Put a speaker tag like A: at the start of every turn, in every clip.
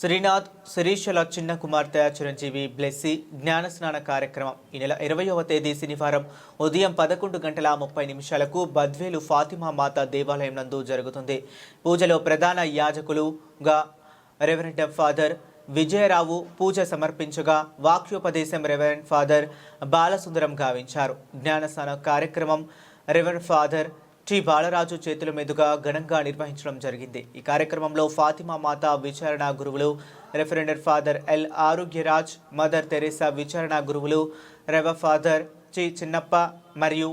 A: శ్రీనాథ్ శిరీషల చిన్న కుమార్తె చిరంజీవి బ్లెస్సి జ్ఞానస్నాన కార్యక్రమం. ఈ నెల ఇరవయవ తేదీ శనివారం ఉదయం పదకొండు గంటల ముప్పై నిమిషాలకు బద్వేలు ఫాతిమా మాత దేవాలయం నందు జరుగుతుంది. పూజలో ప్రధాన యాజకులుగా రెవరెండ్ ఫాదర్ విజయరావు పూజ సమర్పించగా వాక్యోపదేశం రెవరెండ్ ఫాదర్ బాలసుందరం గావించారు. జ్ఞానస్నాన కార్యక్రమం రెవరెండ్ ఫాదర్ టి బాలరాజు చేతుల మీదుగా ఘనంగా నిర్వహించడం జరిగింది. ఈ కార్యక్రమంలో ఫాతిమా మాత విచారణ గురువులు reverend father L Arogyaraj mother Teresa విచారణ గురువులు రెవ ఫాదర్ చి చిన్నప్ప మరియు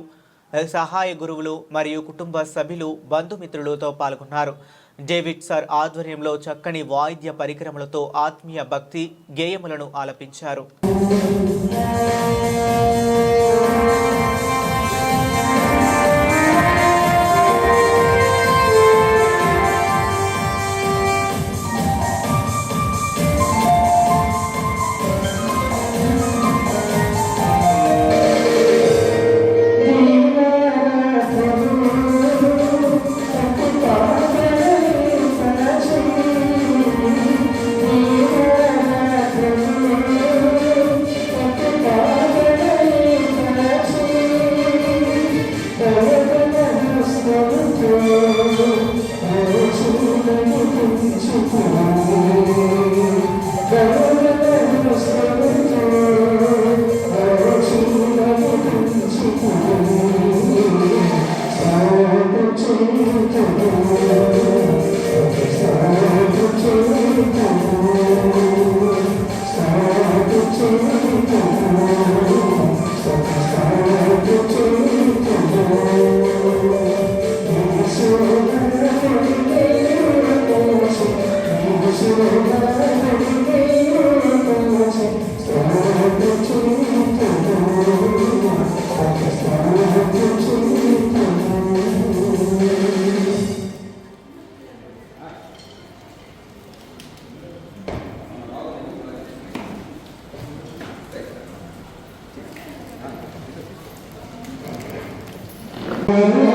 A: సహాయ గురువులు మరియు కుటుంబ సభ్యులు బంధుమిత్రులతో పాల్గొన్నారు. డేవిడ్ సార్ ఆధ్వర్యంలో చక్కని వాయిద్య పరికరములతో ఆత్మీయ భక్తి గేయములను ఆలపించారు.
B: Thank you.
C: Música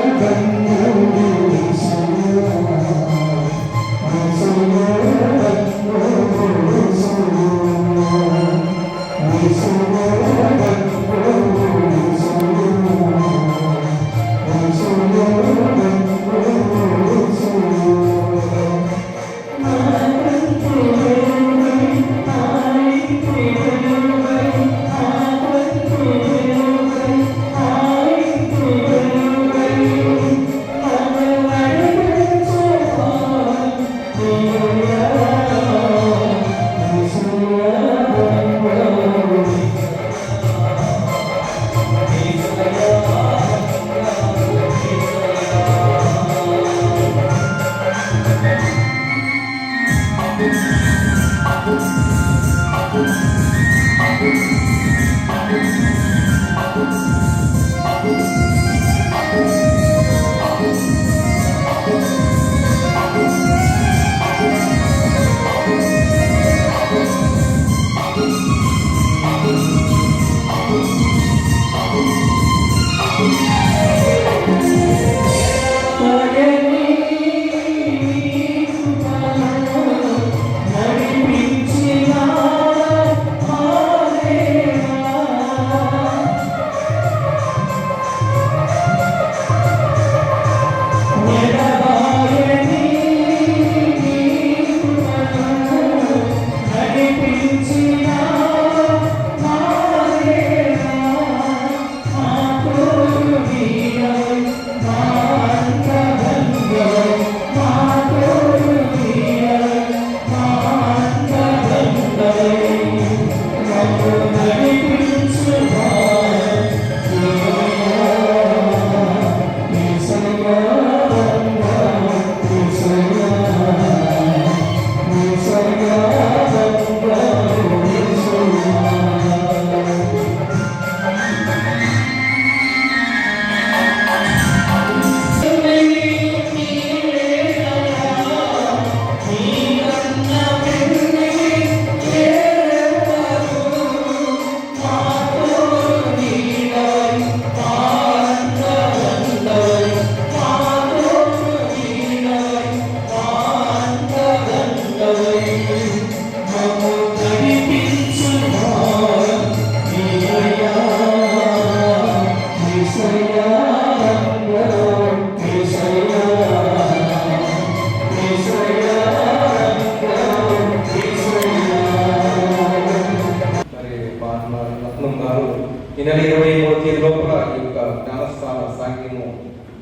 C: ఈ నెల ఇరవై మూడో తేదీ లోపల ఈ యొక్క జ్ఞానస్థాన సాంగ్యము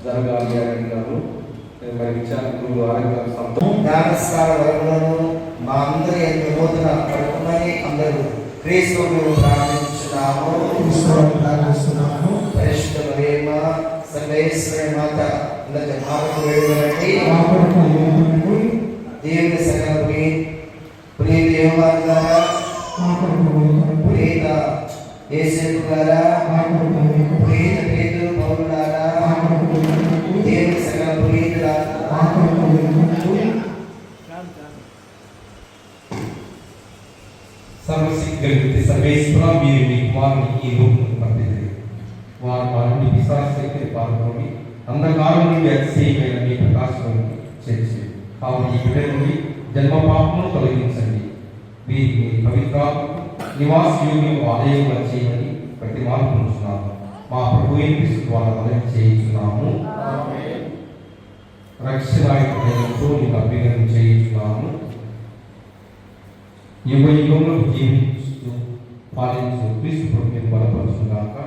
C: జరగాలి అని అడిగారు. మరి విచారణకు ఆరోగ్య సంతో
D: జ్ఞానస్కార వరములను మా అందరి నూతన పడుకుమని అందరూ క్రీస్తు ప్రార్థించున్నాము.
B: ప్రార్థిస్తున్నాము.
D: పరిశుద్ధ ప్రేమ సర్వేశ్వరి మాత అందరి భారత వేడుకలండి దేవుని సగలపై ప్రియ దేవమాత గారా
B: మా కొరకు వేడుకలండి
D: ప్రియత యేసేపు గారా
B: మా కొరకు వేడుకలండి
D: ప్రియత పేదలు పౌరులారా
B: మా కొరకు వేడుకలండి
D: దేవుని సగల
B: మా
D: ప్రియతలారా
B: కొరకు వేడుకలండి
C: సర్వశక్తి సర్వేశ్వర మీరు మీ కుమారుని ఈ రూపం పంపింది వారు మా నుండి విశ్వాస శక్తిని పాల్గొని అంధకారం నుండి అతిశయమైన మీ ప్రకాశంలోకి చేర్చి కావున ఈ బిడ్డ నుండి జన్మ పాపమును తొలగించండి వీరికి పవిత్ర నివాస యోగ్యం ఆలయం చేయమని ప్రతి మార్పు ఉంచున్నాము మా ప్రభు ద్వారా మనం చేయించున్నాము. రక్షణాయుతో నీకు అభ్యర్థన చేయించున్నాము. యుగ యుగంలో జీవిస్తూ పాలించు క్రీస్తు ప్రభుని బలపరుచుగాక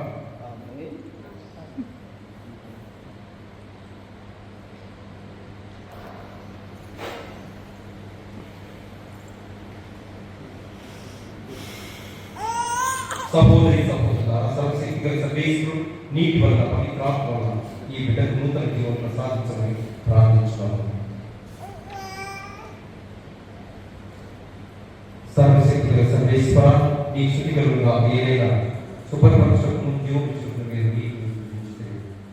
C: సహోదరి సహోదర సర్వశక్తి గల సర్వేశ్వరుడు నీటి వల్ల పవిత్రాత్మ వల్ల ఈ బిడ్డకు నూతన జీవం ప్రసాదించమని ప్రార్థించుకోవాలి సర్వశక్తిగల సర్వేశ్వర నీ శుద్ధికలుగా ఏదైనా సుపరిపక్షకు జీవించుకున్న మీరు నీకు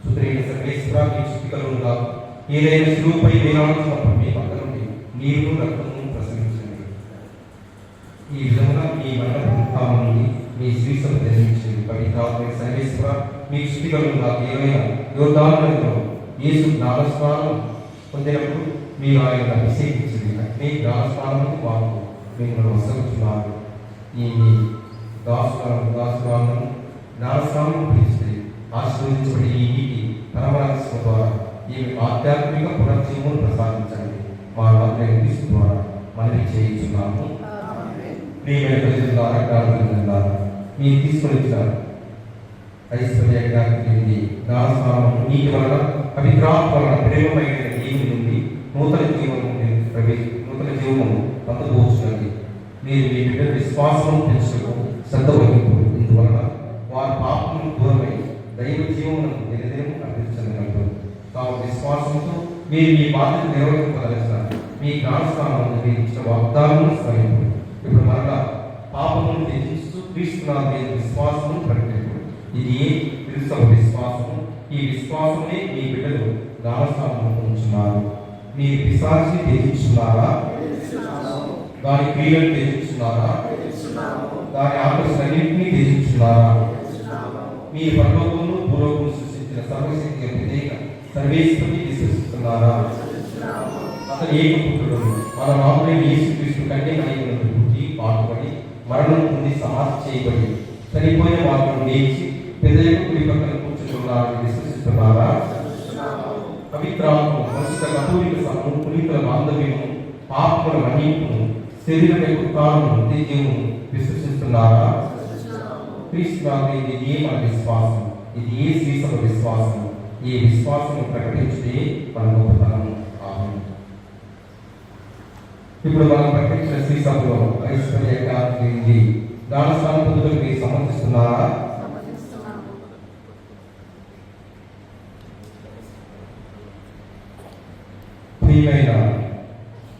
C: సుదరైన సర్వేశ్వర నీ శుద్ధికలుగా ఏదైనా శిలువుపై వేలాడుతున్నప్పుడు మీ పక్కన నీరు రక్తము ప్రసవించండి. ఈ విధంగా మీ మరణ పుట్టాల నుండి మీ శ్రీసలు ధరించింది పవిత్రాత్మ సర్వేశ్వర మీ శుద్ధికలుగా ఏదైనా యోధాలలో యేసు జ్ఞానస్నానం పొందినప్పుడు మీరు ఆయన అభిషేకించింది అగ్ని జ్ఞానస్నానం వారు మిమ్మల్ని వసలుతున్నారు ఈ దాసులను దాసులను జ్ఞానస్నానం పిలిస్తే ఆశీర్వదించబడి ఈ నీటి పరమరాశిమ ద్వారా ఈ ఆధ్యాత్మిక పునర్జీవం ప్రసాదించండి. మా క్రీస్తు ద్వారా మనవి చేయించున్నాము. ప్రియమైన ప్రజల ద్వారా మీరు తీసుకొని వచ్చినారు ఐశ్వర్య జ్ఞానికి జ్ఞానస్నానం నీటి వలన పవిత్రాత్మ వలన ప్రేమమైన జీవి నుండి నూతన జీవము ప్రవేశ నూతన జీవము పొందబోతున్నది మీరు మీ బిడ్డ విశ్వాసం పెంచడం శ్రద్ధ వహింపు ఇందువలన వారి పాపము దూరమై దైవ జీవమును దినదినం అందించగలరు తాము విశ్వాసంతో మీరు మీ బాధ్యత నిర్వహించగలుగుతారు మీ జ్ఞానస్థానం మీరు ఇచ్చిన వాగ్దానం స్మరింపు ఇప్పుడు మరలా పాపమును త్యజిస్తూ విశ్వాసము ప్రకటించు. ఇది ఏ క్రీస్తవ విశ్వాసము? ఈ విశ్వాసమే మీ బిడ్డలు దానస్థానంలో ఉంచున్నారు. మీ పిశాచిని త్యజించున్నారా? దాని క్రియలు త్యజించున్నారా? దాని ఆకర్షణన్నింటినీ త్యజించున్నారా? మీ పరలోకమును పూర్వకులు సృష్టించిన సర్వశక్తి విధేయ సర్వేశ్వరిని విశ్వసిస్తున్నారా? అతను ఏకపుత్రుడు మన రాముడైన యేసుక్రీస్తు కంటే నాయకులను మరణం పొంది సమాధి చేయబడి చనిపోయిన వారు లేచి పెద్దలకు కుడి పక్కన కూర్చున్నారని విశ్వసిస్తున్నారా పవిత్రాత్మ పరిశుద్ధ కథోలిక సమూహం పునీతుల బాంధవ్యము పాపముల మన్నింపును శరీరం యొక్క కాలము నిత్యము విశ్వసిస్తున్నారా క్రీస్తు ఇది ఏ మన విశ్వాసం? ఇది ఏ శ్రీసభ విశ్వాసం? ఈ విశ్వాసము ప్రకటించే మన గొప్పతనం ఇప్పుడు మనం ప్రకటించిన శ్రీసభలో ఐశ్వర్య క్రాంతి జ్ఞానస్థానం పొందుటకు మీరు సమర్థిస్తున్నారా